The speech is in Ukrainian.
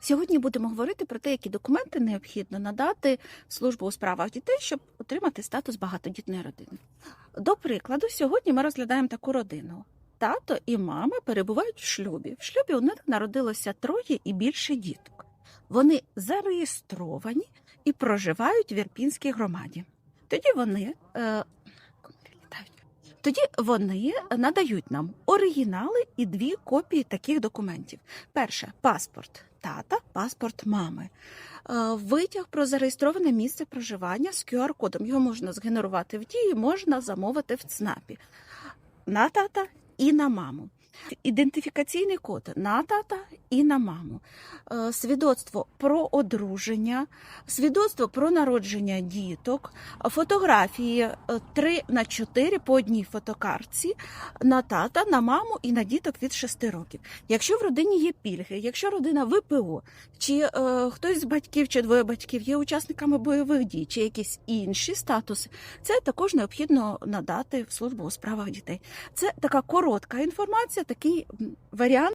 Сьогодні будемо говорити про те, які документи необхідно надати в службу у справах дітей, щоб отримати статус багатодітної родини. До прикладу, сьогодні ми розглядаємо таку родину. Тато і мама перебувають в шлюбі. В шлюбі у них народилося троє і більше діток. Вони зареєстровані і проживають в Ірпінській громаді. Тоді вони, е. Тоді вони надають нам оригінали і дві копії таких документів. Перше паспорт тата, паспорт мами. Е, Витяг про зареєстроване місце проживання з QR-кодом. Його можна згенерувати в дії, можна замовити в ЦНАПі на тата і на маму. Ідентифікаційний код на тата і на маму, Е, свідоцтво про одруження, свідоцтво про народження діток, фотографії 3 на 4 по одній фотокартці на тата, на маму і на діток від 6 років. Якщо в родині є пільги, якщо родина ВПО, чи е, хтось з батьків чи двоє батьків є учасниками бойових дій, чи якісь інші статуси, це також необхідно надати в службу у справах дітей. Це така коротка інформація, такий варіант.